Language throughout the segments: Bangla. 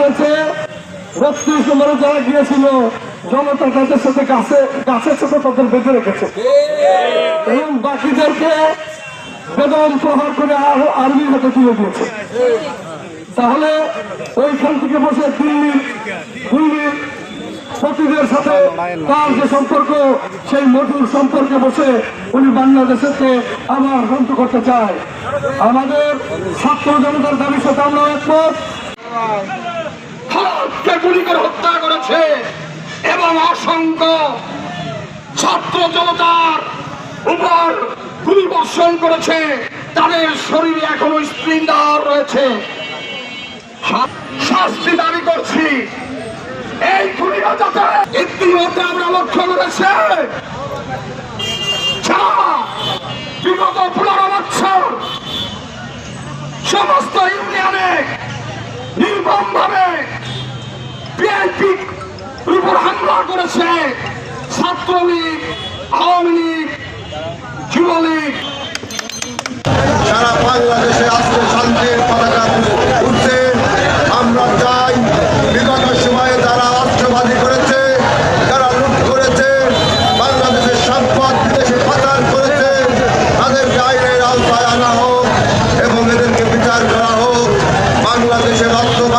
হয়েছে বত্রিশ নম্বরে যারা গিয়েছিল জনতা তাদের সাথে গাছে গাছের সাথে তাদের বেঁধে রেখেছে। এবং বাকিদেরকে বেদম প্রহার করে আরও আর্মির হাতে তুলে দিয়েছে। তাহলে ওইখান থেকে বসে দিল্লির দিল্লির সতীদের সাথে তার যে সম্পর্ক সেই মধুর সম্পর্কে বসে উনি বাংলাদেশকে আবার ধ্বংস করতে চায়। আমাদের ছাত্র জনতার দাবির সাথে আমরা একমত। গুলি করে হত্যা করেছে এবং অসংখ্য ছাত্র জনতার উপর গুলি বর্ষণ করেছে। তাদের শরীরে এখনও স্প্রিন্ডার রয়েছে। শাস্তি দাবি করছি। এই ইতিমধ্যে আমরা লক্ষ্য করেছে। বিগত পনেরো বছর সমস্ত ইউনিয়নে নির্মম ভাবে বিএনপি উপর হামলা করেছে। ছাত্রলীগ, আওয়ামী লীগ, যুবলীগ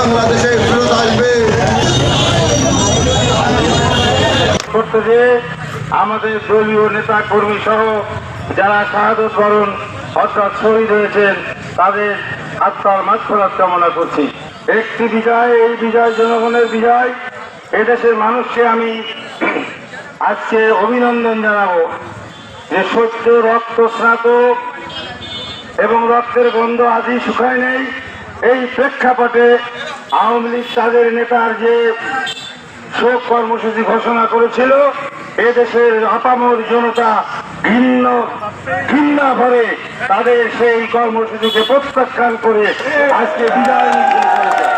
বাংলাদেশে ফেরত আসবে। যে আমাদের দলীয় নেতা কর্মী সহ যারা শাহাদত বরণ অর্থাৎ শহীদ হয়েছেন, তাদের আত্মার মাৎফরাত কামনা করছি। একটি বিজয়, এই বিজয় জনগণের বিজয়। এদেশের মানুষকে আমি আজকে অভিনন্দন জানাব যে সত্য, রক্ত স্নাতক এবং রক্তের গন্ধ আজই শুকায় নেই। এই প্রেক্ষাপটে আওয়ামী লীগ তাদের নেতার যে শোক কর্মসূচি ঘোষণা করেছিল এদেশের আপামর জনতা ভিন্ন ঘৃণা ভরে তাদের সেই কর্মসূচিকে প্রত্যাখ্যান করে আজকে বিদায়